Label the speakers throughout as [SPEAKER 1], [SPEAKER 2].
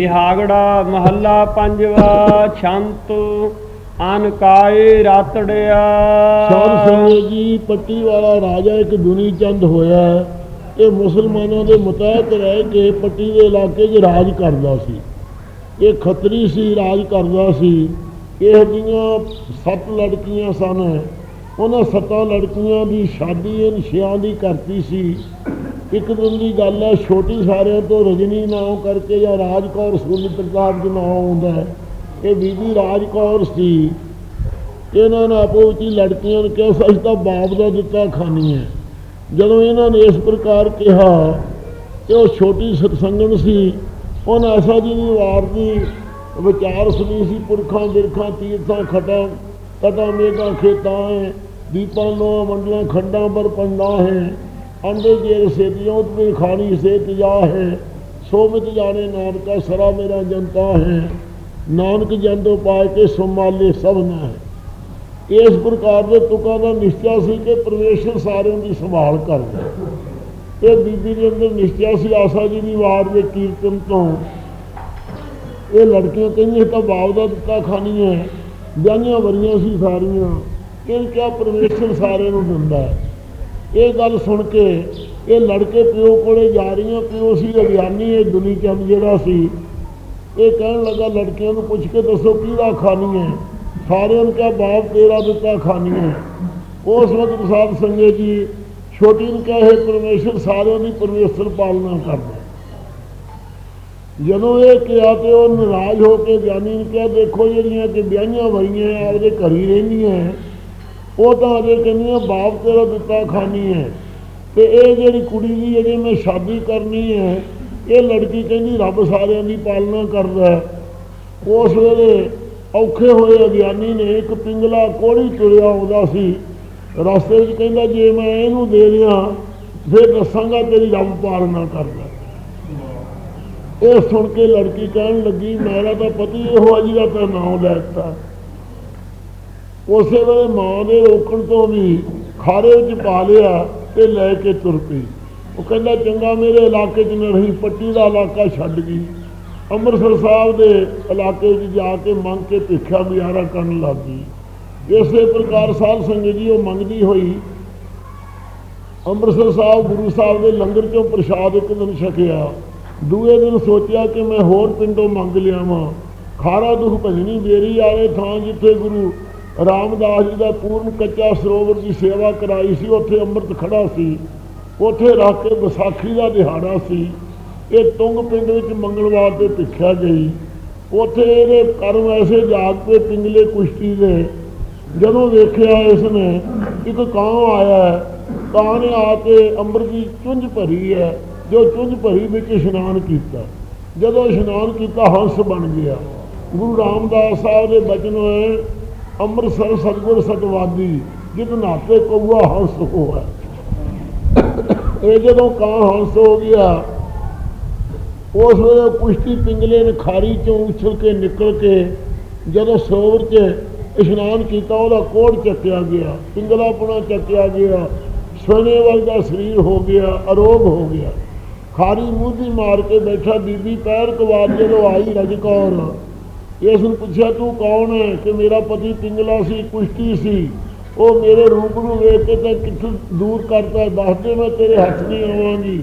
[SPEAKER 1] ਬਿਹਾਗੜਾ ਮਹੱਲਾ ਪੰਜਵਾ, ਛੰਤ ਅਨਕਾਏ ਰਾਤੜਿਆ।
[SPEAKER 2] ਸਾਧ ਸੰਗਤ ਜੀ ਪੱਟੀ ਵਾਲਾ ਰਾਜਾ ਇੱਕ ਦੁਨੀ ਚੰਦ ਹੋਇਆ। ਇਹ ਮੁਸਲਮਾਨਾਂ ਦੇ ਮਤਹਿਤ ਰਹਿ ਕੇ ਪੱਟੀ ਦੇ ਇਲਾਕੇ 'ਚ ਰਾਜ ਕਰਦਾ ਸੀ। ਇਹ ਖੱਤਰੀ ਸੀ, ਰਾਜ ਕਰਦਾ ਸੀ। ਇਹ ਦੀਆਂ ਸੱਤ ਲੜਕੀਆਂ ਸਨ। ਉਹਨਾਂ ਸੱਤਾਂ ਲੜਕੀਆਂ ਦੀ ਸ਼ਾਦੀ ਇਹਨਾਂ ਛਿਆਂ ਦੀ ਕਰਤੀ ਸੀ। ਇੱਕ ਦਿਨ ਦੀ ਗੱਲ ਹੈ, ਛੋਟੀ ਸਾਰਿਆਂ ਤੋਂ ਰਜਨੀ ਨਾਮ ਕਰਕੇ ਜਾਂ ਰਾਜ ਕੌਰ ਸੁਰਜ ਪ੍ਰਤਾਪ ਦੇ ਨਾਮ ਆਉਂਦਾ ਹੈ। ਇਹ ਬੀਬੀ ਰਾਜ ਕੌਰ ਸੀ। ਇਹਨਾਂ ਨੇ ਆਪੋ ਵਿੱਚ ਹੀ ਲੜਕੀਆਂ ਨੂੰ ਕਿਹਾ ਸੱਚ ਤਾਂ ਬਾਪ ਦਾ ਦਿੱਤਾ ਖਾਨੀ ਹੈ। ਜਦੋਂ ਇਹਨਾਂ ਨੇ ਇਸ ਪ੍ਰਕਾਰ ਕਿਹਾ ਤੇ ਉਹ ਛੋਟੀ ਸਤਸੰਗਣ ਸੀ ਉਹ ਆਸਾ ਜੀ ਦੀ ਵਾਰ ਦੀ ਵਿਚਾਰ ਸੁਣੀ ਸੀ, ਪੁਰਖਾਂ, ਬਿਰਖਾਂ, ਤੀਰਥਾਂ, ਖਟਾਂ, ਕਟਾਂ ਮੇਗਾ ਖੇਤਾਂ ਹੈ, ਦੀਪਾਂ ਨੋ ਮੰਡਲਾਂ, ਖੰਡਾਂ ਪਰ ਪੰਡਾ ਹੈ। ਅੰਡੇ ਜੇਰ ਸੇਤੀਆਂ ਤੇ ਖਾਣੀ ਸੇ ਤਜਾ ਹੈ, ਸੋ ਮਿਤ ਜਾਣੇ ਨਾਨਕਾ ਸਰਾ ਮੇਰਾ ਜਨਤਾ ਹੈ। ਨਾਨਕ ਜੰਦੋ ਪਾਏ ਕੇ ਸੁਮਾਲੇ ਸਭਨਾ ਹੈ। ਇਸ ਪ੍ਰਕਾਰ ਦੇ ਤੁਕਾਂ ਦਾ ਨਿਸ਼ਚਾ ਸੀ ਕਿ ਪਰਮੇਸ਼ਰ ਸਾਰਿਆਂ ਦੀ ਸੰਭਾਲ ਕਰਦਾ ਇਹ ਬੀਬੀ ਦੇ ਅੰਦਰ ਨਿਸ਼ਚਾ ਸੀ, ਆਸਾ ਜੀ ਦੀ ਵਾਰ ਦੇ ਕੀਰਤਨ ਤੋਂ। ਇਹ ਲੜਕੀਆਂ ਕਹਿੰਦੀਆਂ ਤਾਂ ਬਾਪ ਦਾ ਦਿੱਤਾ ਖਾਣੀ ਹੈ, ਵਿਆਹੀਆਂ ਵਰੀਆਂ ਸੀ ਸਾਰੀਆਂ। ਇਹ ਕਿਹਾ ਪਰਮੇਸ਼ਰ ਸਾਰਿਆਂ ਨੂੰ ਦਿੰਦਾ ਹੈ? ਇਹ ਗੱਲ ਸੁਣ ਕੇ ਇਹ ਲੜਕੇ ਪਿਓ ਕੋਲੇ ਜਾ ਰਹੀਆਂ, ਪਿਓ ਸੀ ਅਗਿਆਨੀ, ਇਹ ਦੁਨੀ ਚੰਦ ਜਿਹੜਾ ਸੀ, ਇਹ ਕਹਿਣ ਲੱਗਾ, ਲੜਕੀਆਂ ਨੂੰ ਪੁੱਛ ਕੇ ਦੱਸੋ ਕਿਹਦਾ ਖਾਨੀ ਹੈ? ਸਾਰਿਆਂ ਨੂੰ ਕਿਹਾ, ਬਾਪ ਤੇਰਾ ਦਿੱਤਾ ਖਾਨੀ ਹੈ। ਉਸ ਵਕਤ ਸਾਧ ਸੰਗਤ ਜੀ ਛੋਟੀ ਨੂੰ ਕਿਹਾ, ਹੈ ਪਰਮੇਸ਼ਰ, ਸਾਰਿਆਂ ਦੀ ਪਰਮੇਸ਼ਰ ਪਾਲਣਾ ਕਰਦਾ ਜਦੋਂ ਇਹ ਕਿਹਾ ਤੇ ਉਹ ਨਾਰਾਜ਼ ਹੋ ਕੇ ਗਿਆਨੀ ਨੂੰ ਕਿਹਾ, ਦੇਖੋ ਜਿਹੜੀਆਂ ਕਿ ਵਿਆਹੀਆਂ ਵਈਆਂ ਆਪਦੇ ਘਰ ਹੀ ਰਹਿੰਦੀਆਂ ਉਹ ਤਾਂ ਅਜੇ ਆ ਬਾਪ ਤੇਰਾ ਦਿੱਤਾ ਖਾਨੀ ਹੈ। ਤੇ ਇਹ ਜਿਹੜੀ ਕੁੜੀ ਦੀ ਜਿਹੜੀ ਮੈਂ ਸ਼ਾਦੀ ਕਰਨੀ ਹੈ, ਇਹ ਲੜਕੀ ਕਹਿੰਦੀ, ਰੱਬ ਸਾਰਿਆਂ ਦੀ ਪਾਲਣਾ ਕਰਦਾ ਉਸ ਵੇਲੇ ਔਖੇ ਹੋਏ ਅਗਿਆਨੀ ਨੇ ਇੱਕ ਪਿੰਗਲਾ ਕੋੜੀ ਤੁਰਿਆ ਆਉਂਦਾ ਸੀ। ਰਸਤੇ ਵਿੱਚ ਕਹਿੰਦਾ, ਜੇ ਮੈਂ ਇਹਨੂੰ ਦੇ ਦਿਆਂ, ਫਿਰ ਦੱਸਾਂਗਾ ਤੇਰੀ ਰੱਬ ਪਾਲਣਾ ਕਰਦਾ ਇਹ ਸੁਣ ਕੇ ਲੜਕੀ ਕਹਿਣ ਲੱਗੀ, ਮੇਰਾ ਤਾਂ ਪਤੀ ਇਹੋ ਆ ਦਾ ਤਾਂ ਨਾਮ ਲੈ ਦਿੱਤਾ। ਉਸੇ ਵੇਲੇ ਮਾਂ ਦੇ ਰੋਕਣ ਤੋਂ ਵੀ ਖਾਰੇ ਵਿੱਚ ਪਾ ਲਿਆ ਤੇ ਲੈ ਕੇ ਤੁਰ ਪਈ। ਉਹ ਕਹਿੰਦਾ, ਚੰਗਾ, ਮੇਰੇ ਇਲਾਕੇ 'ਚ ਨਾ ਰਹੀ ਪੱਟੀ ਦਾ ਇਲਾਕਾ ਛੱਡ ਗਈ। ਅੰਮ੍ਰਿਤਸਰ ਸਾਹਿਬ ਦੇ ਇਲਾਕੇ 'ਚ ਜਾ ਕੇ ਮੰਗ ਕੇ ਭਿੱਖਿਆ ਗੁਜ਼ਾਰਾ ਕਰਨ ਲੱਗ ਗਈ। ਇਸੇ ਪ੍ਰਕਾਰ ਸਾਧ ਸੰਗਤ ਜੀ, ਉਹ ਮੰਗਦੀ ਹੋਈ ਅੰਮ੍ਰਿਤਸਰ ਸਾਹਿਬ, ਗੁਰੂ ਸਾਹਿਬ ਦੇ ਲੰਗਰ ਚੋਂ ਪ੍ਰਸ਼ਾਦ ਇੱਕ ਦਿਨ ਛਕਿਆ। ਦੂਏ ਦਿਨ ਸੋਚਿਆ ਕਿ ਮੈਂ ਹੋਰ ਪਿੰਡੋਂ ਮੰਗ ਲਿਆਵਾਂ। ਖਾਰਾ ਦੁਖ ਭਜਣੀ ਬੇਰੀ ਵਾਲੇ ਥਾਂ ਜਿੱਥੇ ਗੁਰੂ ਰਾਮਦਾਸ ਜੀ ਦਾ ਪੂਰਨ ਕੱਚਾ ਸਰੋਵਰ ਦੀ ਸੇਵਾ ਕਰਾਈ ਸੀ, ਉੱਥੇ ਅੰਮ੍ਰਿਤ ਖੜਾ ਸੀ। ਉੱਥੇ ਰੱਖ ਕੇ ਵਿਸਾਖੀ ਦਾ ਦਿਹਾੜਾ ਸੀ। ਇਹ ਤੁੰਗ ਪਿੰਡ ਵਿੱਚ ਮੰਗਲਵਾਰ 'ਤੇ ਭਿੱਖਿਆ ਗਈ। ਉੱਥੇ ਇਹਦੇ ਕਰਮ ਐਸੇ ਜਾਗ ਪਏ ਪਿੰਗਲੇ ਕੁਸ਼ਤੀ ਦੇ। ਜਦੋਂ ਵੇਖਿਆ ਇਸ ਨੇ, ਇੱਕ ਕਾਂ ਆਇਆ ਕਾਂ ਨੇ ਆ ਕੇ ਅੰਬਰ ਦੀ ਚੁੰਝ ਭਰੀ ਹੈ, ਜੋ ਚੁੰਝ ਭਰੀ ਵਿੱਚ ਇਸ਼ਨਾਨ ਕੀਤਾ। ਜਦੋਂ ਇਸ਼ਨਾਨ ਕੀਤਾ, ਹੰਸ ਬਣ ਗਿਆ। ਗੁਰੂ ਰਾਮਦਾਸ ਸਾਹਿਬ ਦੇ ਬਚਨ ਹੋਏ ਅੰਮ੍ਰਿਤਸਰ ਸਤਗੁਰ ਸਤਵਾਦੀ ਜਿਤ ਨਾਤੇ ਕਉਆ ਹੰਸ ਹੋਇਆ ਇਹ ਜਦੋਂ ਕਾਂ ਹੰਸ ਹੋ ਗਿਆ, ਉਸ ਵੇਲੇ ਕੁਸ਼ਤੀ ਪਿੰਗਲੇ ਨੇ ਖਾਰੀ ਚੋਂ ਉਛਲ ਕੇ ਨਿਕਲ ਕੇ ਜਦੋਂ ਸਰੋਵਰ 'ਚ ਇਸ਼ਨਾਨ ਕੀਤਾ, ਉਹਦਾ ਕੋੜ ਚੱਕਿਆ ਗਿਆ, ਪਿੰਗਲਾਪਣਾ ਚੱਕਿਆ ਗਿਆ, ਸੋਨੇ ਵਰਗਾ ਸਰੀਰ ਹੋ ਗਿਆ, ਅਰੋਗ ਹੋ ਗਿਆ। ਖਾਰੀ ਮੂੰਹ ਦੀ ਮਾਰ ਕੇ ਬੈਠਾ ਬੀਬੀ, ਪੈਰ ਕਵਾਰ ਜਦੋਂ ਆਈ, ਰਜਕੌਰ ਇਸ ਨੂੰ ਪੁੱਛਿਆ, ਤੂੰ ਕੌਣ ਹੈ ਕਿ ਮੇਰਾ ਪਤੀ ਪਿੰਗਲਾ ਸੀ, ਕੁਸ਼ਤੀ ਸੀ। ਉਹ ਮੇਰੇ ਰੂਪ ਨੂੰ ਵੇਖ ਕੇ ਤਾਂ ਕਿੱਥੋਂ ਦੂਰ ਕਰਤਾ, ਦੱਸਦੇ ਮੈਂ ਤੇਰੇ ਹੱਥ ਨਹੀਂ ਆਵਾਂਗੀ,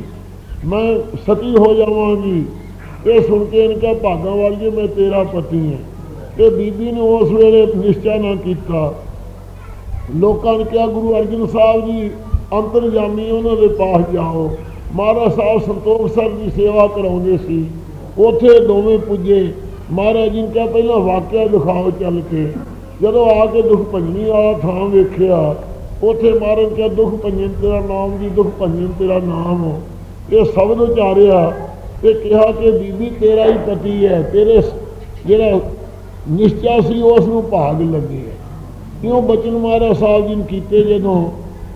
[SPEAKER 2] ਮੈਂ ਸਤੀ ਹੋ ਜਾਵਾਂਗੀ। ਇਹ ਸੁਣ ਕੇ ਇਹਨੇ ਕਿਹਾ, ਭਾਗਾਂ ਵਾਲੀਏ, ਮੈਂ ਤੇਰਾ ਪਤੀ ਹਾਂ ਤੇ ਬੀਬੀ ਨੇ ਉਸ ਵੇਲੇ ਨਿਸ਼ਚਾ ਨਾ ਕੀਤਾ। ਲੋਕਾਂ ਨੇ ਕਿਹਾ, ਗੁਰੂ ਅਰਜਨ ਸਾਹਿਬ ਜੀ, ਅੰਤਰਜਾਮੀ ਉਹਨਾਂ ਦੇ ਪਾਸ ਜਾਓ। ਮਹਾਰਾਜ ਸਾਹਿਬ ਸੰਤੋਖ ਸਾਹਿਬ ਦੀ ਸੇਵਾ ਕਰਾਉਂਦੇ ਸੀ। ਉੱਥੇ ਦੋਵੇਂ ਪੁੱਜੇ। ਮਹਾਰਾਜ ਜੀ ਨੇ ਕਿਹਾ ਪਹਿਲਾਂ ਵਾਕਿਆ ਦਿਖਾਓ ਚੱਲ ਕੇ। ਜਦੋਂ ਆ ਕੇ ਦੁੱਖ ਭੰਜਣੀ ਵਾਲਾ ਥਾਂ ਵੇਖਿਆ ਉੱਥੇ ਮਹਾਰਾਜ ਕਿਹਾ ਦੁੱਖ ਭੰਜਨ ਤੇਰਾ ਨਾਮ ਜੀ ਦੁੱਖ ਭੰਜਨ ਤੇਰਾ ਨਾਮ। ਇਹ ਸ਼ਬਦ ਉਚਾਰਿਆ ਤੇ ਕਿਹਾ ਕਿ ਬੀਬੀ ਤੇਰਾ ਹੀ ਪਤੀ ਹੈ। ਤੇਰੇ ਜਿਹੜਾ ਨਿਸ਼ਚਾ ਸੀ ਉਸ ਨੂੰ ਭਾਗ ਲੱਗੇ। ਹੈ ਕਿਉਂ ਬਚਨ ਮਹਾਰਾਜ ਸਾਹਿਬ ਜੀ ਨੇ ਕੀਤੇ ਜਦੋਂ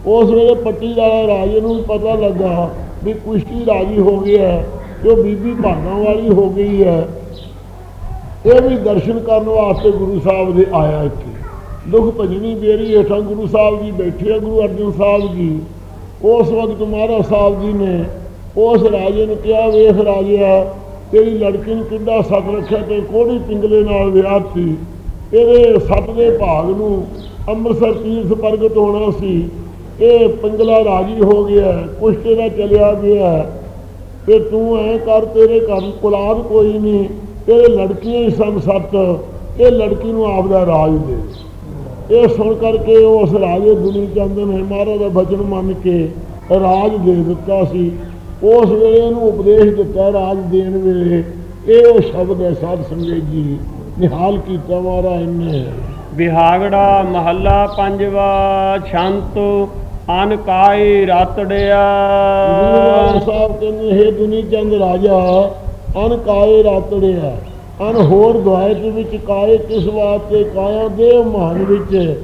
[SPEAKER 2] ਉਸ ਵੇਲੇ ਪੱਟੀ ਦਾ ਰਾਜੇ ਨੂੰ ਵੀ ਪਤਾ ਲੱਗਾ ਵੀ ਕੁਸ਼ਤੀ ਰਾਜੀ ਹੋ ਗਿਆ ਹੈ, ਜੋ ਬੀਬੀ ਭਾਗਾਂ ਵਾਲੀ ਹੋ ਗਈ ਹੈ। ਇਹ ਵੀ ਦਰਸ਼ਨ ਕਰਨ ਵਾਸਤੇ ਗੁਰੂ ਸਾਹਿਬ ਦੇ ਆਇਆ ਇੱਥੇ। ਦੁੱਖ ਭਜਨੀ ਬੇਰੀ ਹੇਠਾਂ ਗੁਰੂ ਸਾਹਿਬ ਜੀ ਬੈਠੇ ਆ, ਗੁਰੂ ਅਰਜਨ ਸਾਹਿਬ ਜੀ। ਉਸ ਵਕਤ ਮਹਾਰਾਜ ਸਾਹਿਬ ਜੀ ਨੇ ਉਸ ਰਾਜੇ ਨੂੰ ਕਿਹਾ, ਵੇਖ ਰਾਜਿਆ, ਤੇਰੀ ਲੜਕੀ ਨੂੰ ਕਿੰਨਾ ਸੱਤ ਰੱਖਿਆ, ਤੇ ਕੋੜੀ ਪਿੰਗਲੇ ਨਾਲ ਵਿਆਹਤੀ ਇਹਦੇ ਸੱਤ ਦੇ ਭਾਗ ਨੂੰ ਅੰਮ੍ਰਿਤਸਰ ਤੀਰਥ ਪ੍ਰਗਟ ਹੋਣਾ ਸੀ। ਇਹ ਪਿੰਗਲਾ ਰਾਜੀ ਹੋ ਗਿਆ, ਕੁਸ਼ਤੇ ਦਾ ਚਲਿਆ ਗਿਆ। ਤੇ ਤੂੰ ਐ ਕਰ, ਤੇਰੇ ਘਰ ਕੁਲਾਦ ਕੋਈ ਨਹੀਂ। ਤੇਰੇ ਲੜਕੀਆਂ ਹੀ ਸਨ ਸੱਤ ਇਹ ਲੜਕੀ ਨੂੰ ਆਪਦਾ ਰਾਜ ਦੇ। ਇਹ ਸੁਣ ਕਰਕੇ ਉਸ ਰਾਜੇ ਦੁਨੀ ਚੰਦ ਨੇ ਮਹਾਰਾਜ ਦਾ ਬਚਨ ਮੰਨ ਕੇ ਰਾਜ ਦੇ ਦਿੱਤਾ ਸੀ। ਉਸ ਵੇਲੇ ਇਹਨੂੰ ਉਪਦੇਸ਼ ਦਿੱਤਾ ਰਾਜ ਦੇਣ ਵੇਲੇ। ਇਹ ਉਹ ਸ਼ਬਦ ਹੈ ਸਾਧ ਸੰਗਤ ਜੀ ਨਿਹਾਲ ਕੀਤਾ ਮਹਾਰਾਜ ਨੇ।
[SPEAKER 1] ਵਿਹਾਗੜਾ ਮਹੱਲਾ ਪੰਜਵਾ ਛੰਤ ਅਨ ਕਾਏ ਰਾਤੜਿਆ।
[SPEAKER 2] ਗੁਰੂ ਸਾਹਿਬ ਕਹਿੰਦੇ ਹੈ ਦੁਨੀ ਚੰਦ ਰਾਜਾ ਅਨ ਕਾਏ ਰਾਤੜਿਆ ਅਨ ਹੋਰ ਦੁਆਇਤ ਵਿੱਚ ਕਾਏ ਕਿਸ ਵਾਸਤੇ? ਕਾਇਆ ਦੇ ਮਹਾਨ ਵਿੱਚ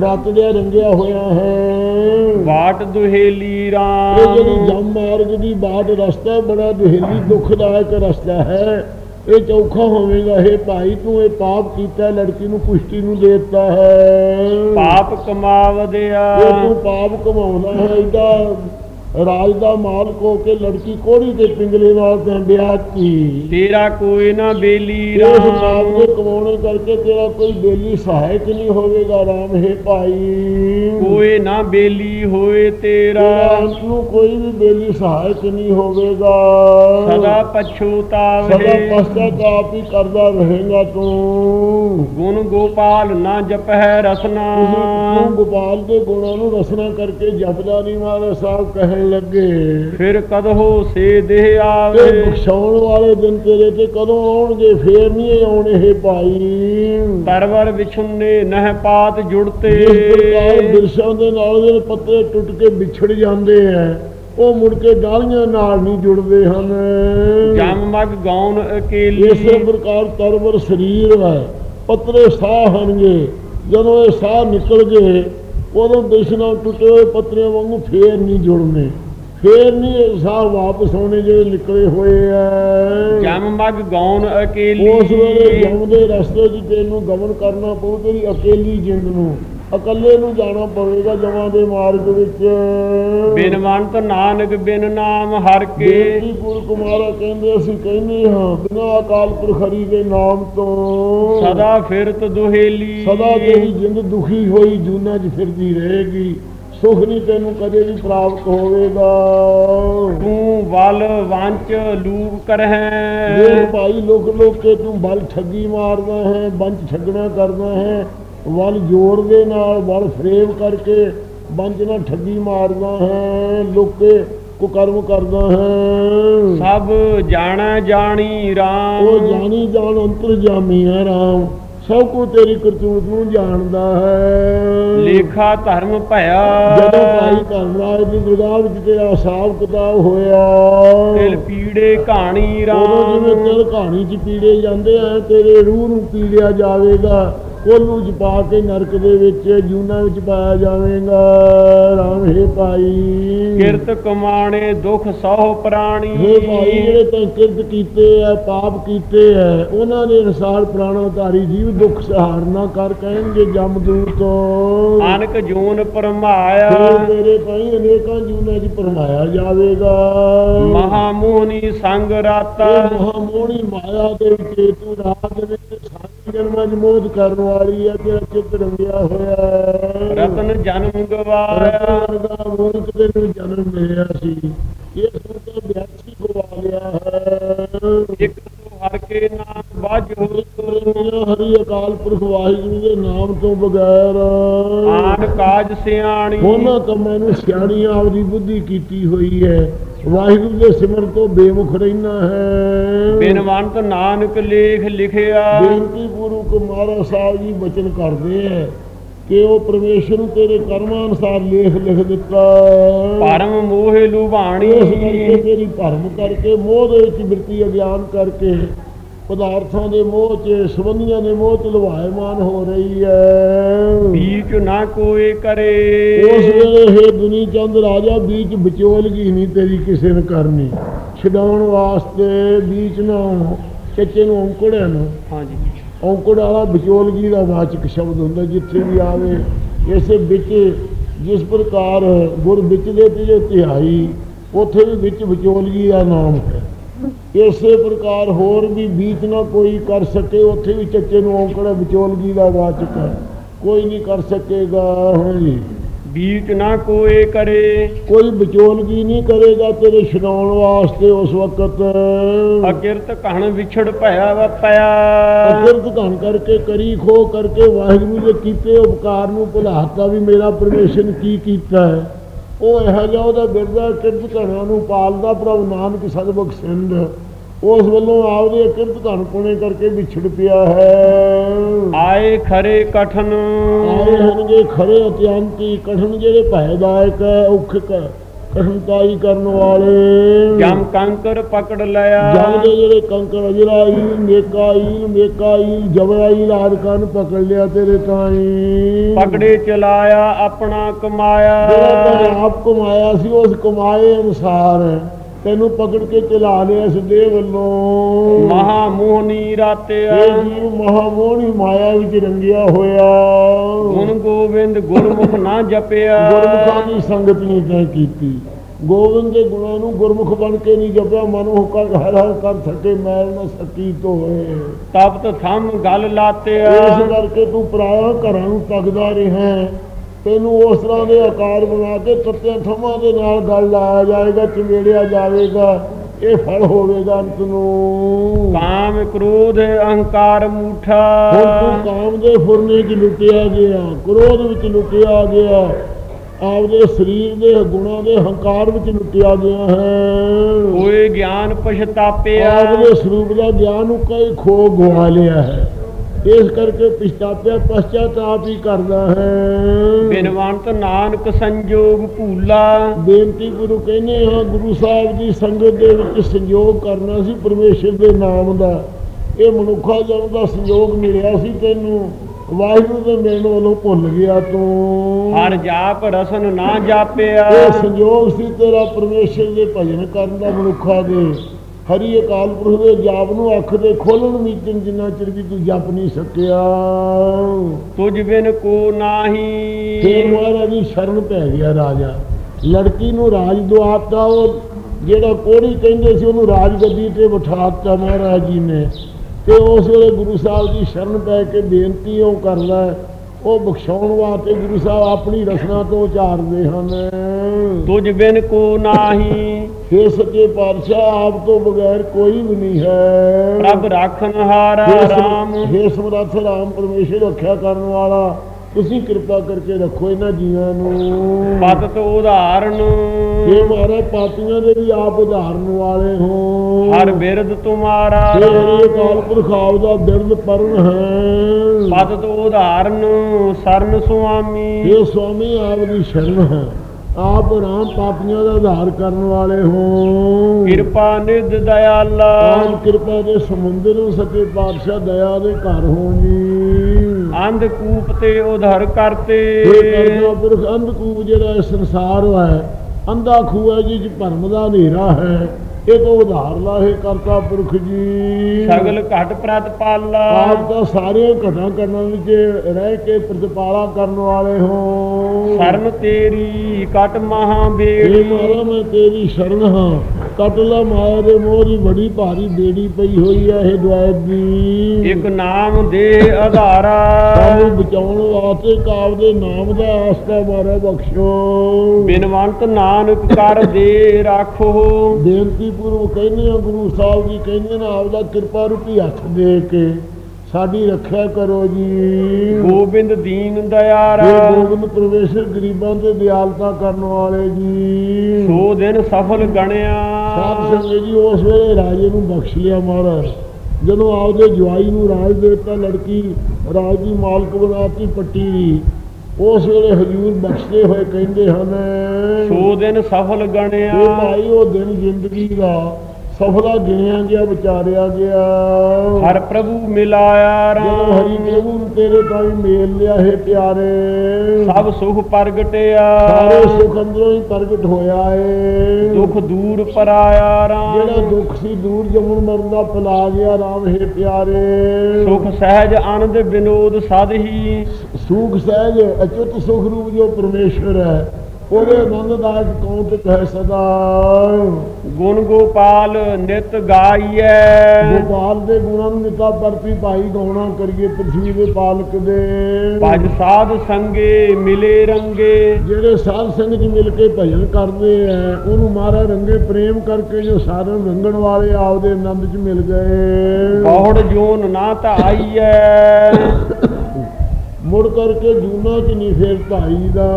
[SPEAKER 2] ਰਾਤੜਿਆ ਰੰਗਿਆ ਹੋਇਆ ਹੈ।
[SPEAKER 1] ਬਾਟ ਦੁਹੇਲੀ
[SPEAKER 2] ਇਹ ਜਿਹੜੀ
[SPEAKER 1] ਰਾਮ
[SPEAKER 2] ਜਮ ਮਾਰਗ ਦੀ ਬਾਟ ਰਸਤਾ ਬੜਾ ਦੁਹੇਲੀ ਦੁਖਦਾਇਕ ਰਸਤਾ ਹੈ। ਇਹ ਚੌਖਾ ਹੋਵੇਗਾ ਇਹ ਭਾਈ ਤੂੰ ਇਹ ਪਾਪ ਕੀਤਾ ਲੜਕੀ ਨੂੰ ਕੁਸ਼ਤੀ ਨੂੰ ਦੇ ਦਿੱਤਾ ਹੈ।
[SPEAKER 1] ਪਾਪ ਕਮਾਵਦਿਆ।
[SPEAKER 2] ਇਹ ਤੂੰ ਪਾਪ ਕਮਾਉਂਦਾ ਹੈ ਇਹਦਾ ਰਾਜ ਦਾ ਮਾਲਕ ਹੋ ਕੇ ਲੜਕੀ ਕੋੜੀ ਦੇ ਪਿੰਗਲੇ ਨਾਲ ਤੈਂ ਵਿਆਹ ਕੀ?
[SPEAKER 1] ਤੇਰਾ ਕੋਈ ਨਾ ਬੇਲੀ ਰਾਮ।
[SPEAKER 2] ਦੇ ਕਮਾਉਣੇ ਕਰਕੇ ਤੇਰਾ ਕੋਈ ਬੇਲੀ ਸਹਾਇਕ ਨਹੀਂ ਹੋਵੇਗਾ ਰਾਮ ਹੈ ਭਾਈ।
[SPEAKER 1] ਕੋਈ ਨਾ ਬੇਲੀ ਹੋਏ
[SPEAKER 2] ਤੇਰਾ। ਨੂੰ ਕੋਈ ਵੀ ਬੇਲੀ ਸਹਾਇਕ ਨਹੀਂ ਹੋਵੇਗਾ।
[SPEAKER 1] ਸਦਾ
[SPEAKER 2] ਸਦਾ
[SPEAKER 1] ਪਛੂਤਾਵੇ
[SPEAKER 2] ਪਛਤਾਪ ਹੀ ਕਰਦਾ ਰਹੇਗਾ ਤੂੰ।
[SPEAKER 1] ਗੁਣ ਗੋਪਾਲ ਨਾ ਜਪਹਿ ਰਸਨਾ।
[SPEAKER 2] ਤੂੰ ਗੋਪਾਲ ਦੇ ਗੁਣਾਂ ਨੂੰ ਰਸਨਾ ਕਰਕੇ ਜਪਦਾ ਨਹੀਂ ਮਹਾਰਾਜ ਸਾਹਿਬ ਕਹਿਣ ਲੱਗੇ।
[SPEAKER 1] ਫਿਰ ਕਦਹੋ ਸੇ ਦੇਹ
[SPEAKER 2] ਤੇ
[SPEAKER 1] ਆਵੇ
[SPEAKER 2] ਬਖਸ਼ਾਉਣ ਵਾਲੇ ਦਿਨ ਤੇਰੇ ਤੇ ਕਦੋਂ ਆਉਣਗੇ ਫੇਰ ਨਹੀਂ ਇਹ ਆਉਣੇ ਹੈ ਭਾਈ।
[SPEAKER 1] ਤਰਵਰ ਵਿਛੁੰਨੇ ਨਹਿ ਪਾਤ ਜੁੜਤੇ।
[SPEAKER 2] ਪ੍ਰਕਾਰ ਬਿਰਸ਼ਾਂ ਦੇ ਨਾਲ ਦੇ ਪੱਤੇ ਟੁੱਟ ਕੇ ਵਿਛੜ ਜਾਂਦੇ ਆ ਉਹ ਮੁੜ ਕੇ ਡਾਲੀਆਂ ਨਾਲ ਨਹੀਂ ਜੁੜਦੇ ਹਨ।
[SPEAKER 1] ਜਮ ਮਗ ਗੌਨ ਅਕੇਲੀ।
[SPEAKER 2] ਇਸੇ ਪ੍ਰਕਾਰ ਤਰਵਰ ਸਰੀਰ ਹੈ ਪੱਤਰੇ ਸਾਹ ਹਨਗੇ ਜਦੋਂ ਇਹ ਸਾਹ ਨਿਕਲ ਗਏ ਉਦੋਂ ਬਿਰਸ਼ਾਂ ਟੁੱਟੇ ਹੋਏ ਪੱਤਰਿਆਂ ਵਾਂਗੂ ਫੇਰ ਨਹੀਂ ਜੁੜਨੇ। ਫੇਰ ਨਹੀਂ ਇਹ ਸਾਹ ਵਾਪਸ ਆਉਣੇ ਜਿਹੜੇ ਨਿਕਲੇ ਹੋਏ ਆ
[SPEAKER 1] ਜਮ ਮਗ ਗੌਨ ਅਕੇਲੀ।
[SPEAKER 2] ਉਸ ਵੇਲੇ ਜਮ ਦੇ ਰਸਤੇ 'ਚ ਤੈਨੂੰ ਗਮਨ ਕਰਨਾ ਪਊ ਤੇਰੀ ਅਕੇਲੀ ਜਿੰਦ ਨੂੰ। ਇਕੱਲੇ ਨੂੰ ਜਾਣਾ ਪਵੇਗਾ ਜਮਾਂ ਦੇ ਮਾਰਗ ਵਿੱਚ।
[SPEAKER 1] ਬਿਨਵੰਤ ਨਾਨਕ ਬਿਨ ਨਾਮ ਹਰ ਕੇ।
[SPEAKER 2] ਬੇਨਤੀ ਗੁਰੂ ਕੁਮਾਰਾ ਕਹਿੰਦੇ ਅਸੀਂ ਕਹਿੰਦੇ ਹਾਂ ਬਿਨਾਂ ਅਕਾਲ ਪੁਰਖ ਹਰੀ ਦੇ ਨਾਮ ਤੋਂ।
[SPEAKER 1] ਸਦਾ ਫਿਰਤ ਦੁਹੇਲੀ।
[SPEAKER 2] ਸਦਾ ਤੇਰੀ ਜਿੰਦ ਦੁਖੀ ਹੋਈ ਜੂਨਾਂ 'ਚ ਫਿਰਦੀ ਰਹੇਗੀ। ਸੁਖ ਨਹੀਂ ਤੈਨੂੰ ਕਦੇ ਵੀ ਪ੍ਰਾਪਤ ਹੋਵੇਗਾ।
[SPEAKER 1] ਤੂੰ ਵਲ ਵਾਂਚ
[SPEAKER 2] ਦੇਖ
[SPEAKER 1] ਕਰਹਿ।
[SPEAKER 2] ਭਾਈ ਲੋਕ ਲੋਕ ਕੇ ਤੂੰ ਬਲ ਠੱਗੀ ਮਾਰਦਾ ਹੈ ਬੰਚ ਠੱਗਣਾ ਕਰਦਾ ਹੈ। ਵੱਲ ਜੋੜ ਦੇ ਨਾਲ ਵੱਲ ਫਰੇਮ ਕਰਕੇ ਬੰਚ ਨਾਲ ਠੱਗੀ ਮਾਰਦਾ ਹੈ ਲੋਕੇ ਕੋ ਕਰਮ ਕਰਦਾ ਹੈ।
[SPEAKER 1] ਸਭ ਜਾਣੈ ਜਾਣੀ ਰਾਮ।
[SPEAKER 2] ਉਹ ਜਾਣੀ ਜਾਣ ਅੰਤਰ ਜਾਮੀ ਹੈ ਰਾਮ। ਸਭ ਕੋ ਤੇਰੀ ਕਰਤੂਤ ਨੂੰ ਜਾਣਦਾ ਹੈ।
[SPEAKER 1] ਲੇਖਾ ਧਰਮ ਭਇਆ।
[SPEAKER 2] ਜਦੋਂ ਭਾਈ ਧਰਮਰਾਜ ਦੀ ਦਰਗਾਹ ਵਿੱਚ ਤੇਰਾ ਹਿਸਾਬ ਕਿਤਾਬ ਹੋਇਆ।
[SPEAKER 1] ਤਿਲ ਪੀੜੇ ਕਹਾਣੀ
[SPEAKER 2] ਉਦੋਂ ਜਿਵੇਂ
[SPEAKER 1] ਰਾਮ।
[SPEAKER 2] ਤੇਲ ਕਹਾਣੀ ਚ ਪੀੜੇ ਜਾਂਦੇ ਆ ਤੇਰੇ ਰੂਹ ਨੂੰ ਪੀੜਿਆ ਜਾਵੇਗਾ। ਕੋਲੂ ਚ ਪਾ ਕੇ ਨਰਕ ਦੇ ਵਿੱਚ ਜੂਨਾ ਵਿੱਚ ਪਾਇਆ ਜਾਵੇਗਾ। ਰਾਮ ਹੈ ਭਾਈ।
[SPEAKER 1] ਕਿਰਤ ਕਮਾਣੇ ਦੁਖ ਸਹੁ ਪ੍ਰਾਣੀ।
[SPEAKER 2] ਹੇ ਭਾਈ ਜਿਹੜੇ ਤੈਂ ਕਿਰਤ ਕੀਤੇ ਆ ਪਾਪ ਕੀਤੇ ਆ ਉਹਨਾਂ ਦੇ ਅਨੁਸਾਰ ਪ੍ਰਾਣਾਧਾਰੀ ਜੀਵ ਦੁੱਖ ਸਹਾਰਨਾ ਕਰ ਕਹਿਣਗੇ ਜਮਦੂਤ ਤੋਂ।
[SPEAKER 1] ਅਨਕ ਜੂਨ ਪਰਮਾਇਆ।
[SPEAKER 2] ਤੇਰੇ ਭਾਈ ਅਨੇਕਾਂ ਜੂਨਾਂ 'ਚ ਪਰਮਾਇਆ ਜਾਵੇਗਾ।
[SPEAKER 1] ਮਹਾਮੋਹਨੀ ਸੰਗ ਰਾਤਾ।
[SPEAKER 2] ਇਹ ਮਹਾਮੋਹਣੀ ਮਾਇਆ ਦੇ ਵਿੱਚ ਤੂੰ ਰਾਤ ਦੇ ਸਾਰੇ ਜਨਮਾਂ 'ਚ ਮੋਦ ਕਰਨ ਵਾਲੀ ਹੈ ਤੇਰਾ ਚਿੱਤ ਰੰਗਿਆ ਹੋਇਆ ਹੈ।
[SPEAKER 1] ਰਤਨ ਜਨਮ ਗਵਾਇਆ
[SPEAKER 2] ਦਾ ਦੇ ਨੂੰ ਜਨਮ ਮਿਲਿਆ ਸੀ। ਇਹ ਸੁਣਕੇ ਵਿਅਕਤੀ ਗਵਾ ਲਿਆ ਹੈ।
[SPEAKER 1] ਇੱਕ ਸੋ ਹਰ ਕੇ ਨਾਮ ਹੋ
[SPEAKER 2] ਦੁਨੀਆ ਹਰੀ ਅਕਾਲ ਪੁਰਖ ਵਾਹਿਗੁਰੂ ਦੇ ਨਾਮ ਤੋਂ ਬਗੈਰ।
[SPEAKER 1] ਆਨ ਕਾਜ ਸਿਆਣੀ।
[SPEAKER 2] ਉਹਨਾਂ ਕੰਮਾਂ ਨੂੰ ਸਿਆਣੀਆਂ ਆਪਦੀ ਬੁੱਧੀ ਕੀਤੀ ਹੋਈ ਹੈ। ਵਾਹਿਗੁਰੂ ਦੇ ਸਿਮਰਨ ਤੋਂ ਬੇਮੁਖ ਰਹਿਣਾ ਹੈ।
[SPEAKER 1] ਬਿਨਵੰਤ ਨਾਨਕ ਲੇਖ ਲਿਖਿਆ।
[SPEAKER 2] ਬੇਨਤੀ ਪੂਰਵਕ ਮਹਾਰਾਜ ਸਾਹਿਬ ਜੀ ਬਚਨ ਕਰਦੇ ਹੈ ਕਿ ਉਹ ਪਰਮੇਸ਼ਰ ਨੂੰ ਤੇਰੇ ਕਰਮਾਂ ਅਨੁਸਾਰ ਲੇਖ ਲਿਖ ਦਿੱਤਾ।
[SPEAKER 1] ਪਰਮ ਮੋਹਿ ਲੁਭਾਣੀ।
[SPEAKER 2] ਇਸ ਕਰਕੇ ਤੇਰੀ ਭਰਮ ਕਰਕੇ ਮੋਹ ਦੇ ਵਿੱਚ ਬਿਰਤੀ ਅਗਿਆਨ ਕਰਕੇ ਪਦਾਰਥਾਂ ਦੇ ਮੋਹ 'ਚ ਸੰਬੰਧੀਆਂ ਦੇ ਮੋਹ 'ਚ ਲਵਾਇਮਾਨ ਹੋ ਰਹੀ ਹੈ।
[SPEAKER 1] ਬੀਚ ਨਾ ਕੋਈ ਕਰੇ।
[SPEAKER 2] ਉਸ ਵੇਲੇ ਹੈ ਦੁਨੀ ਚੰਦ ਰਾਜਾ ਵਿੱਚ ਵਿਚੋਲਗੀ ਨਹੀਂ ਤੇਰੀ ਕਿਸੇ ਨੇ ਕਰਨੀ। ਛਡਾਉਣ ਵਾਸਤੇ ਵਿੱਚ ਨਾ ਚੱਚੇ ਨੂੰ ਔਂਕੜਿਆ ਨੂੰ।
[SPEAKER 1] ਹਾਂਜੀ।
[SPEAKER 2] ਔਂਕੜ ਵਾਲਾ ਵਿਚੋਲਗੀ ਦਾ ਵਾਚਕ ਸ਼ਬਦ ਹੁੰਦਾ ਜਿੱਥੇ ਵੀ ਆਵੇ ਇਸੇ ਵਿੱਚ ਜਿਸ ਪ੍ਰਕਾਰ ਗੁਰ ਵਿੱਚ ਦੇ ਤੇ ਧਿਆਈ ਉੱਥੇ ਵੀ ਵਿੱਚ ਵਿਚੋਲਗੀ ਦਾ ਨਾਮ ਹੈ। ਇਸੇ ਪ੍ਰਕਾਰ ਹੋਰ ਵੀ ਬੀਤ ਨਾ ਕੋਈ ਕਰ ਸਕੇ ਉੱਥੇ ਵੀ ਚੱਚੇ ਨੂੰ ਔਂਕੜਾ ਵਿਚੋਲਗੀ ਦਾ ਵਾਚਕ ਹੈ। ਕੋਈ ਨਹੀਂ ਕਰ ਸਕੇਗਾ ਹਾਂਜੀ
[SPEAKER 1] ਬੀਚ ਨਾ ਕੋਏ ਕਰੇ।
[SPEAKER 2] ਕੋਈ ਵਿਚੋਲਗੀ ਨਹੀਂ ਕਰੇਗਾ ਤੇਰੇ ਛਡਾਉਣ ਵਾਸਤੇ ਉਸ ਵਕਤ।
[SPEAKER 1] ਅਕਿਰਤ ਕਹਣ ਵਿਛੜ ਭਇਆ ਵਪਿਆ
[SPEAKER 2] ਅਕਿਰਤ ਧਨ ਕਰਕੇ ਕਰੀ ਖੋ ਕਰਕੇ ਵਾਹਿਗੁਰੂ ਦੇ ਕੀਤੇ ਉਪਕਾਰ ਨੂੰ ਭੁਲਾਤਾ ਵੀ ਮੇਰਾ ਪਰਮੇਸ਼ਰ ਕੀ ਕੀਤਾ ਹੈ। ਉਹ ਇਹੋ ਜਿਹਾ ਉਹਦਾ ਬਿਰਦਾ ਕਿਰਤ ਧਨਾਂ ਨੂੰ ਪਾਲਦਾ ਪ੍ਰਭ ਨਾਨਕ ਸਤਿਬਖ ਸਿੰਧ ਉਸ ਵੱਲੋਂ ਆਪਦੇ ਕਿਰਤ ਧਨ ਪੁਣੇ ਕਰਕੇ ਵਿਛੜ ਪਿਆ ਹੈ।
[SPEAKER 1] ਆਏ ਖਰੇ ਕਠਨ।
[SPEAKER 2] ਆਏ ਹਨਗੇ ਖਰੇ ਅਤਿਅੰਤੀ ਕਠਨ ਜਿਹੜੇ ਭੈਦਾਇਕ ਔਖ ਕਠਨਤਾਈ ਕਰਨ ਵਾਲੇ।
[SPEAKER 1] ਜਮ ਕੰਕਰ ਪਕੜ ਲਿਆ।
[SPEAKER 2] ਦੇ ਜਿਹੜੇ ਕੰਕਰ ਅਜਰਾਈਲ ਮੇਕਾਈਲ ਮੇਕਾਈਲ ਜਬਰਾਈਲ ਆਦਿ ਕੰਨ ਪਕੜ ਲਿਆ ਤੇਰੇ ਤਾਈ।
[SPEAKER 1] ਪਕੜੇ ਚਲਾਇਆ ਆਪਣਾ ਕਮਾਇਆ।
[SPEAKER 2] ਜਿਹੜਾ ਆਪ ਕਮਾਇਆ ਸੀ ਉਸ ਕਮਾਏ ਅਨੁਸਾਰ ਤੈਨੂੰ ਪਕੜ ਕੇ ਚਲਾ ਲਿਆ ਸਿੱਧੇ ਵੱਲੋਂ।
[SPEAKER 1] ਮਹਾ ਮੋਹਨੀ ਰਾਤਿਆ
[SPEAKER 2] ਇਹ ਜੀਵ ਮਹਾਮੋਹਣੀ ਮਾਇਆ ਵਿੱਚ ਰੰਗਿਆ ਹੋਇਆ।
[SPEAKER 1] ਗੁਣ ਗੋਬਿੰਦ ਗੁਰਮੁਖ ਨਾ ਜਪਿਆ।
[SPEAKER 2] ਗੁਰਮੁਖਾਂ ਦੀ ਸੰਗਤ ਨਹੀਂ ਤੈਂ ਕੀਤੀ। ਗੋਬਿੰਦ ਦੇ ਗੁਣਾਂ ਨੂੰ ਗੁਰਮੁਖ ਬਣ ਕੇ ਨਹੀਂ ਜਪਿਆ। ਮਨ ਹੁਕਮ ਹਰ ਹਰ ਕਰ ਸਕੇ ਮੈਲ ਨਾ ਸਕੀ ਤੋਏ
[SPEAKER 1] ਤਪਤ ਥੰਮ ਗਲ ਲਾਤਿਆ
[SPEAKER 2] ਇਸ ਕਰਕੇ ਤੂੰ ਪਰਾਇਆ ਘਰਾਂ ਨੂੰ ਤੱਕਦਾ ਰਿਹਾ। ਤੈਨੂੰ ਉਸ ਤਰ੍ਹਾਂ ਦੇ ਆਕਾਰ ਬਣਾ ਕੇ ਤੱਤਿਆਂ ਥਮਾਂ ਦੇ ਨਾਲ ਗੱਲ ਲਾਇਆ ਜਾਏਗਾ ਚਿੰਬੜਿਆ ਜਾਵੇਗਾ ਇਹ ਫਲ ਹੋਵੇਗਾ ਅੰਤ ਨੂੰ।
[SPEAKER 1] ਕਾਮ ਕ੍ਰੋਧ ਅਹੰਕਾਰ ਮੂਠਾ।
[SPEAKER 2] ਹੁਣ ਤੂੰ ਕਾਮ ਦੇ ਫੁਰਨੇ 'ਚ ਲੁੱਟਿਆ ਗਿਆ ਕ੍ਰੋਧ ਵਿੱਚ ਲੁੱਟਿਆ ਗਿਆ ਆਪਦੇ ਸਰੀਰ ਦੇ ਗੁਣਾਂ ਦੇ ਹੰਕਾਰ ਵਿੱਚ ਲੁੱਟਿਆ ਗਿਆ ਹੈ।
[SPEAKER 1] ਹੋਏ ਗਿਆਨ ਪਛਤਾਪਿਆ।
[SPEAKER 2] ਆਪਦੇ ਸਰੂਪ ਦਾ ਗਿਆਨ ਨੂੰ ਕਈ ਖੋ ਗਵਾ ਲਿਆ ਹੈ। ਇਸ ਕਰਕੇ ਪਛਤਾਪਿਆ ਪਛਤਾਪ ਹੀ ਕਰਦਾ ਹੈ।
[SPEAKER 1] ਬਿਨਵੰਤ ਨਾਨਕ ਸੰਜੋਗ ਭੂਲਾ।
[SPEAKER 2] ਬੇਨਤੀ ਗੁਰੂ ਕਹਿੰਦੇ ਹਾਂ ਗੁਰੂ ਸਾਹਿਬ ਦੀ ਸੰਗਤ ਦੇ ਵਿੱਚ ਸੰਯੋਗ ਕਰਨਾ ਸੀ ਪਰਮੇਸ਼ਰ ਦੇ ਨਾਮ ਦਾ। ਇਹ ਮਨੁੱਖਾ ਜਨਮ ਦਾ ਸੰਯੋਗ ਮਿਲਿਆ ਸੀ ਤੈਨੂੰ। ਵਾਹਿਗੁਰੂ ਦੇ ਮਿਲਣ ਵੱਲੋਂ ਭੁੱਲ ਗਿਆ ਤੂੰ।
[SPEAKER 1] ਹਰ ਜਾਪ ਰਸਨ ਨਾ ਜਾਪਿਆ।
[SPEAKER 2] ਇਹ ਸੰਯੋਗ ਸੀ ਤੇਰਾ ਪਰਮੇਸ਼ਰ ਦੇ ਭਜਨ ਕਰਨ ਦਾ ਮਨੁੱਖਾ ਦੇ। ਹਰੀ ਅਕਾਲ ਪੁਰਖ ਦੇ ਜਾਪ ਨੂੰ ਅੱਖ ਦੇ ਖੋਲਣ ਵਿੱਚ ਜਿੰਨਾ ਚਿਰ ਵੀ ਤੂੰ ਜਪ ਨਹੀਂ ਸਕਿਆ।
[SPEAKER 1] ਤੁਝ ਬਿਨ ਕੋ ਨਾਹੀ।
[SPEAKER 2] ਫੇਰ ਮਹਾਰਾਜ ਦੀ ਸ਼ਰਨ ਪੈ ਗਿਆ ਰਾਜਾ। ਲੜਕੀ ਨੂੰ ਰਾਜ ਦਵਾਤਾ ਉਹ ਜਿਹੜਾ ਕੋੜੀ ਕਹਿੰਦੇ ਸੀ ਉਹਨੂੰ ਰਾਜ ਗੱਦੀ ਤੇ ਬਿਠਾਤਾ ਮਹਾਰਾਜ ਜੀ ਨੇ। ਤੇ ਉਸ ਵੇਲੇ ਗੁਰੂ ਸਾਹਿਬ ਦੀ ਸ਼ਰਨ ਪੈ ਕੇ ਬੇਨਤੀ ਉਹ ਕਰਦਾ ਹੈ, ਉਹ ਬਖਸ਼ਾਉਣ ਵਾਸਤੇ ਗੁਰੂ ਸਾਹਿਬ ਆਪਣੀ ਰਸਨਾ ਤੋਂ ਉਚਾਰਦੇ ਹਨ।
[SPEAKER 1] ਤੁਝ ਬਿਨ ਕੋ ਨਾਹੀ।
[SPEAKER 2] ਫਿਰ ਸੱਚੇ ਪਾਤਸ਼ਾਹ ਆਪ ਤੋਂ ਬਗੈਰ ਕੋਈ ਵੀ ਨਹੀਂ ਹੈ।
[SPEAKER 1] ਪ੍ਰਭ ਰਾਖਨ ਹਾਰਾ ਰਾਮ।
[SPEAKER 2] ਹੇ ਸਮਰੱਥ ਰਾਮ ਪਰਮੇਸ਼ਰ ਰੱਖਿਆ ਕਰਨ ਵਾਲਾ ਤੁਸੀਂ ਕਿਰਪਾ ਕਰਕੇ ਰੱਖੋ ਇਹਨਾਂ ਜੀਵਾਂ ਨੂੰ।
[SPEAKER 1] ਪਤਤ ਉਦਾਹਰਨ
[SPEAKER 2] ਇਹ ਮਾਰੇ ਪਾਪੀਆਂ ਦੇ ਵੀ ਆਪ ਉਧਾਰਨ ਵਾਲੇ ਹੋ।
[SPEAKER 1] ਹਰ ਬਿਰਦ ਤੁਮਾਰਾ
[SPEAKER 2] ਹਰੀ ਅਕਾਲ ਪੁਰਖ ਆਪ ਦਾ ਬਿਰਦ ਪਰਨ ਹੈ।
[SPEAKER 1] ਪਤਤ ਉਦਾਹਰਨ ਸਰਨ ਸੁਆਮੀ।
[SPEAKER 2] ਇਹ ਸਵਾਮੀ ਆਪ ਦੀ ਸ਼ਰਨ ਹੈ ਆਪ ਰਾਮ ਪਾਪੀਆਂ ਦਾ ਉਧਾਰ ਕਰਨ ਵਾਲੇ ਹੋ।
[SPEAKER 1] ਕਿਰਪਾ ਨਿਧ ਦਇਆਲਾ।
[SPEAKER 2] ਆਪ ਕਿਰਪਾ ਦੇ ਸਮੁੰਦਰ ਨੂੰ ਸੱਚੇ ਪਾਤਸ਼ਾਹ ਦਇਆ ਦੇ ਘਰ ਹੋ ਜੀ।
[SPEAKER 1] ਅੰਧ ਕੂਪ ਤੇ ਉਧਰ ਕਰਤੇ।
[SPEAKER 2] ਕਰਦਾ ਪੁਰਖ ਅੰਧਕੂਪ ਜਿਹੜਾ ਇਹ ਸੰਸਾਰ ਹੈ ਅੰਧਾ ਜਿਸ 'ਚ ਭਰਮ ਦਾ ਹਨੇਰਾ ਹੈ ਇਹ ਤੋਂ ਉਧਾਰ ਲਾਹੇ ਕਰਤਾ ਪੁਰਖ ਜੀ।
[SPEAKER 1] ਸਗਲ ਘਟ ਪ੍ਰਤਪਾਲਾ
[SPEAKER 2] ਆਪ ਤਾਂ ਸਾਰੀਆਂ ਘਟਾਂ ਕਰਨਾਂ ਵਿੱਚ ਰਹਿ ਕੇ ਪ੍ਰਤਪਾਲਾ ਕਰਨ ਵਾਲੇ ਹੋ।
[SPEAKER 1] ਸਰਨ ਤੇਰੀ ਕਟ ਮਹਾ ਬੇੜੀ।
[SPEAKER 2] ਮੈਂ ਤੇਰੀ ਸ਼ਰਨ ਹਾਂ। ਕੱਟ ਲਾ ਮਾਇਆ ਦੇ ਮੋਹ ਦੀ ਬੜੀ ਭਾਰੀ ਬੇੜੀ ਪਈ ਹੋਈ ਹੈ ਇਹ ਦੁਆਇਤ ਦੀ।
[SPEAKER 1] ਇਕ ਨਾਮ ਦੇ ਆਧਾਰਾ
[SPEAKER 2] ਸਾਨੂੰ ਬਚਾਉਣ ਵਾਸਤੇ ਕਾਬ ਦੇ ਨਾਮ ਦਾ ਆਸਰਾ ਮਾਰਾ ਬਖਸ਼ੋ।
[SPEAKER 1] ਬਿਨਵੰਤ ਨਾਨਕ ਕਰ ਦੇ ਰਾਖੋ।
[SPEAKER 2] ਬੇਨਤੀ ਪੂਰਵ ਕਹਿੰਦੇ ਆ ਗੁਰੂ ਸਾਹਿਬ ਜੀ ਕਹਿੰਦੇ ਨੇ ਆਪਦਾ ਕਿਰਪਾ ਰੂਪੀ ਹੱਥ ਦੇ ਕੇ। ਸਾਡੀ ਰੱਖਿਆ ਕਰੋ ਜੀ।
[SPEAKER 1] ਗੋਬਿੰਦ ਦੀਨ
[SPEAKER 2] ਇਹ
[SPEAKER 1] ਦਇਆਰਾ
[SPEAKER 2] ਗੋਬਿੰਦ ਪ੍ਰਵੇਸ਼ਰ ਗਰੀਬਾਂ ਤੇ ਦਿਆਲਤਾ ਕਰਨ ਵਾਲੇ ਜੀ।
[SPEAKER 1] ਸੋ ਦਿਨ ਸਫਲ ਗਣਿਆ।
[SPEAKER 2] ਸਾਧ ਸੰਗਤ ਜੀ ਉਸ ਵੇਲੇ ਰਾਜੇ ਨੂੰ ਬਖਸ਼ ਲਿਆ ਮਹਾਰਾਜ। ਜਦੋਂ ਆਪਦੇ ਜਵਾਈ ਨੂੰ ਰਾਜ ਦਿੱਤਾ ਲੜਕੀ ਰਾਜ ਦੀ ਮਾਲਕ ਬਣਾਤੀ ਪੱਟੀ ਦੀ ਉਸ ਵੇਲੇ ਹਜੂਰ ਬਖਸ਼ਦੇ ਹੋਏ ਕਹਿੰਦੇ ਹਨ
[SPEAKER 1] ਸੋ ਦਿਨ ਸਫਲ
[SPEAKER 2] ਇਹ
[SPEAKER 1] ਗਣਿਆ
[SPEAKER 2] ਭਾਈ ਉਹ ਦਿਨ ਜ਼ਿੰਦਗੀ ਦਾ ਸਫਲਾ ਗਿਣਿਆ ਗਿਆ ਵਿਚਾਰਿਆ ਗਿਆ।
[SPEAKER 1] ਹਰ ਪ੍ਰਭੂ ਮਿਲਾਇਆ
[SPEAKER 2] ਜਦੋਂ ਹਰੀ
[SPEAKER 1] ਰਾਮ
[SPEAKER 2] ਪ੍ਰਭੂ ਨੂੰ ਤੇਰੇ ਤਾਈ ਮੇਲ ਲਿਆ ਹੈ ਪਿਆਰੇ।
[SPEAKER 1] ਸਭ ਸੁਖ ਪ੍ਰਗਟਿਆ।
[SPEAKER 2] ਸਾਰੇ ਸੁਖ ਅੰਦਰੋਂ ਹੀ ਪ੍ਰਗਟ ਹੋਇਆ ਏ।
[SPEAKER 1] ਦੁਖ ਦੂਰ ਪਰਾਇਆ
[SPEAKER 2] ਜਿਹੜਾ
[SPEAKER 1] ਰਾਮ
[SPEAKER 2] ਦੁੱਖ ਸੀ ਦੂਰ ਜਮਨ ਮਰਨ ਦਾ ਪਲਾ ਗਿਆ ਰਾਮ ਹੈ ਪਿਆਰੇ।
[SPEAKER 1] ਸੁਖ ਸਹਿਜ ਆਨੰਦ ਵਿਨੋਦ ਸਦ ਹੀ।
[SPEAKER 2] ਸੁਖ ਸਹਿਜ ਅਚੁੱਤ ਸੁਖ ਰੂਪ ਜੋ ਪਰਮੇਸ਼ਵਰ ਹੈ। ਉਹਦੇ ਆਨੰਦਦਾਇਕ ਕੌਣ ਤੇ ਕਹਿ ਸਦਾ।
[SPEAKER 1] ਗੁਣ ਗੋਪਾਲ ਨਿਤ ਗਾਈਐ।
[SPEAKER 2] ਗੋਪਾਲ ਦੇ ਗੁਣਾਂ ਨੂੰ ਨਿਤਾ ਪਰਤੀ ਭਾਈ ਗਾਉਣਾ ਕਰੀਏ ਪ੍ਰਥਵੀ ਦੇ ਪਾਲਕ ਦੇ।
[SPEAKER 1] ਭਜ ਸਾਧ ਸੰਗੇ ਮਿਲੇ ਰੰਗੇ।
[SPEAKER 2] ਜਿਹੜੇ ਸਾਧ ਸੰਗਤ ਮਿਲ ਕੇ ਭਜਨ ਕਰਦੇ ਐ ਉਹਨੂੰ ਮਾਰਾ ਰੰਗੇ ਪ੍ਰੇਮ ਕਰਕੇ ਜੋ ਸਾਧਨ ਰੰਗਣ ਵਾਲੇ ਆਪਦੇ ਆਨੰਦ ਚ ਮਿਲ ਗਏ।
[SPEAKER 1] ਬਹੁੜ ਜੂਨ ਨਾ ਧਾਈਐ।
[SPEAKER 2] ਮੁੜ ਕਰਕੇ ਜੂਨਾ ਚ ਨਹੀਂ ਫੇਰ ਢਾਈ ਦਾ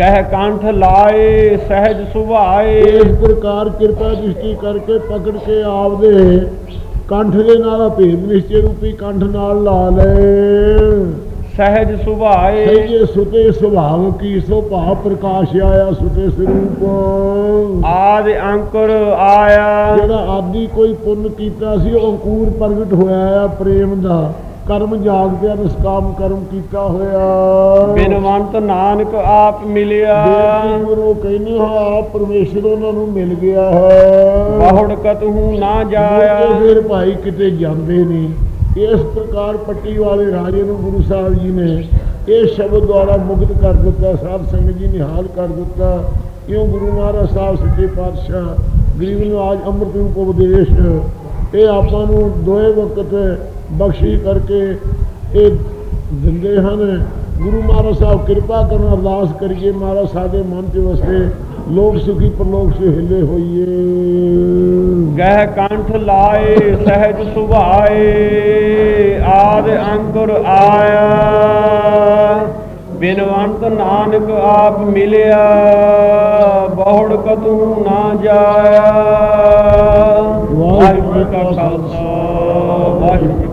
[SPEAKER 1] ਗਹਿ ਕੰਠ ਲਾਏ ਸਹਿਜ ਸੁਭਾਏ।
[SPEAKER 2] ਇਸ ਪ੍ਰਕਾਰ ਕਿਰਪਾ ਦ੍ਰਿਸ਼ਟੀ ਕਰਕੇ ਪਕੜ ਕੇ ਆਪਦੇ ਕੰਠ ਦੇ ਨਾਲ ਭੇਦ ਨਿਸ਼ਚੇ ਰੂਪੀ ਕੰਠ ਨਾਲ ਲਾ ਲੈ।
[SPEAKER 1] ਸਹਿਜ ਸੁਭਾਏ।
[SPEAKER 2] ਸਈਏ ਸੁਤੇ ਸੁਭਾਵ ਕੀ ਸੋ ਭਾਵ ਪ੍ਰਕਾਸ਼ ਆਇਆ ਸੁਤੇ ਸਰੂਪ।
[SPEAKER 1] ਆਦ ਅੰਕੁਰ ਆਇਆ।
[SPEAKER 2] ਜਿਹੜਾ ਆਦੀ ਕੋਈ ਪੁੰਨ ਕੀਤਾ ਸੀ ਉਹ ਅੰਕੂਰ ਪ੍ਰਗਟ ਹੋਇਆ ਆ ਪ੍ਰੇਮ ਦਾ। ਕਰਮ ਜਾਗ ਪਿਆ ਨਿਸਕਾਮ ਕਰਮ ਕੀਤਾ ਹੋਇਆ।
[SPEAKER 1] ਬਿਨਵੰਤ ਨਾਨਕ ਆਪ ਮਿਲਿਆ।
[SPEAKER 2] ਗੁਰੂ ਕਹਿੰਦੇ ਹਾਂ ਆਪ ਪਰਮੇਸ਼ਰ ਉਹਨਾਂ ਨੂੰ ਮਿਲ ਗਿਆ ਹੈ।
[SPEAKER 1] ਬਹੁੜ ਕਤਹੂ ਨਾ ਜਾਇਆ।
[SPEAKER 2] ਫਿਰ ਭਾਈ ਕਿਤੇ ਜਾਂਦੇ ਨਹੀਂ ਇਸ ਪ੍ਰਕਾਰ ਪੱਟੀ ਵਾਲੇ ਰਾਜੇ ਨੂੰ ਗੁਰੂ ਸਾਹਿਬ ਜੀ ਨੇ ਇਹ ਸ਼ਬਦ ਦੁਆਰਾ ਮੁਕਤ ਕਰ ਦਿੱਤਾ ਸਾਧ ਸੰਗਤ ਜੀ ਨਿਹਾਲ ਕਰ ਦਿੱਤਾ। ਕਿਉਂ ਗੁਰੂ ਮਹਾਰਾਜ ਸਾਹਿਬ ਸੱਚੇ ਪਾਤਸ਼ਾਹ ਗਰੀਬ ਨੂੰ ਅੱਜ ਅੰਮ੍ਰਿਤ ਰੂਪ ਉਪਦੇਸ਼ ਇਹ ਆਪਾਂ ਨੂੰ ਦੋਏ ਵਕਤ ਬਖਸ਼ੀ ਕਰਕੇ ਇਹ ਦਿੰਦੇ ਹਨ। ਗੁਰੂ ਮਹਾਰਾਜ ਸਾਹਿਬ ਕਿਰਪਾ ਕਰਨ, ਅਰਦਾਸ ਕਰੀਏ ਮਹਾਰਾਜ ਸਾਡੇ ਮਨ ਚ ਵਸੇ, ਲੋਕ ਸੁਖੀ ਪਰਲੋਕ ਸੇ ਹਿੱਲੇ ਹੋਈਏ।
[SPEAKER 1] ਗਹਿ ਕੰਠ ਲਾਏ, ਸਹਿਜ ਸੁਭਾਏ, ਆਦ ਅੰਕੁਰ ਆਇਆ। ਬਿਨਵੰਤ ਨਾਨਕ ਆਪ ਮਿਲਿਆ, ਬਹੁੜ ਕਤੂ ਨਾ ਜਾਇਆ। ਵਾਹਿਗੁਰੂ ਜੀ ਕਾ ਖਾਲਸਾ ਵਾਹਿਗੁਰੂ ਜੀ ਕੀ